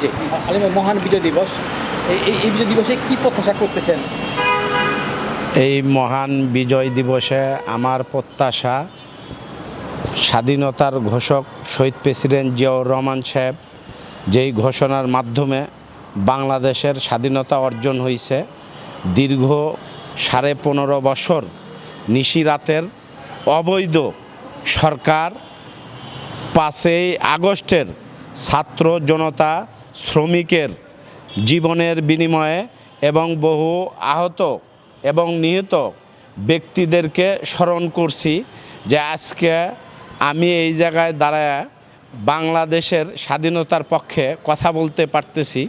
জি আলিম ভাই, মহান বিজয় দিবস এই- এই বিজয় দিবসে কি প্রত্যাশা করতেছেন? এই মহান বিজয় দিবসে আমার প্রত্যাশা স্বাধীনতার ঘোষক শহীদ প্রেসিডেন্ট জিয়াউর রহমান সাহেব যেই ঘোষণার মাধ্যমে বাংলাদেশের স্বাধীনতা অর্জন হয়েছে দীর্ঘ সাড়ে পনেরো বছর নিশিরাতের অবৈধ সরকার পাঁচই আগস্টের ছাত্র জনতা শ্রমিকের জীবনের বিনিময়ে এবং বহু আহত এবং নিহত ব্যক্তিদেরকে স্মরণ করছি যে আজকে আমি এই জায়গায় দাঁড়ায় বাংলাদেশের স্বাধীনতার পক্ষে কথা বলতে পারতেছি।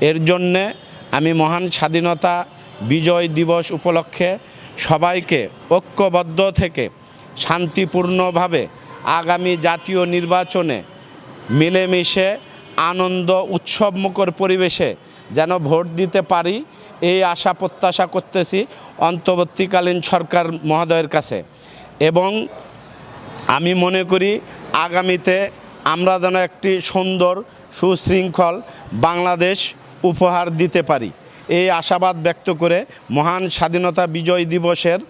এর জন্যে আমি মহান স্বাধীনতা বিজয় দিবস উপলক্ষে সবাইকে ঐক্যবদ্ধ থেকে শান্তিপূর্ণভাবে আগামী জাতীয় নির্বাচনে মিলেমিশে আনন্দ উৎসবমুখর পরিবেশে যেন ভোট দিতে পারি, এই আশা প্রত্যাশা করতেছি অন্তর্বর্তীকালীন সরকার মহোদয়ের কাছে। এবং আমি মনে করি আগামীতে আমরা যেন একটি সুন্দর, সুশৃঙ্খল বাংলাদেশ উপহার দিতে পারি। এই আশাবাদ ব্যক্ত করে মহান স্বাধীনতা বিজয় দিবসের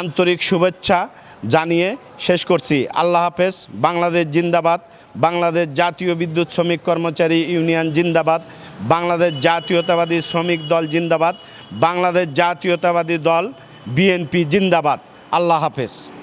আন্তরিক শুভেচ্ছা জানিয়ে শেষ করছি। আল্লাহ হাফেজ, বাংলাদেশ জিন্দাবাদ। বাংলাদেশ জাতীয় বিদ্যুৎ শ্রমিক কর্মচারী ইউনিয়ন জিন্দাবাদ, বাংলাদেশ জাতীয়তাবাদী শ্রমিক দল জিন্দাবাদ, বাংলাদেশ জাতীয়তাবাদী দল বিএনপি জিন্দাবাদ। আল্লাহ হাফেজ।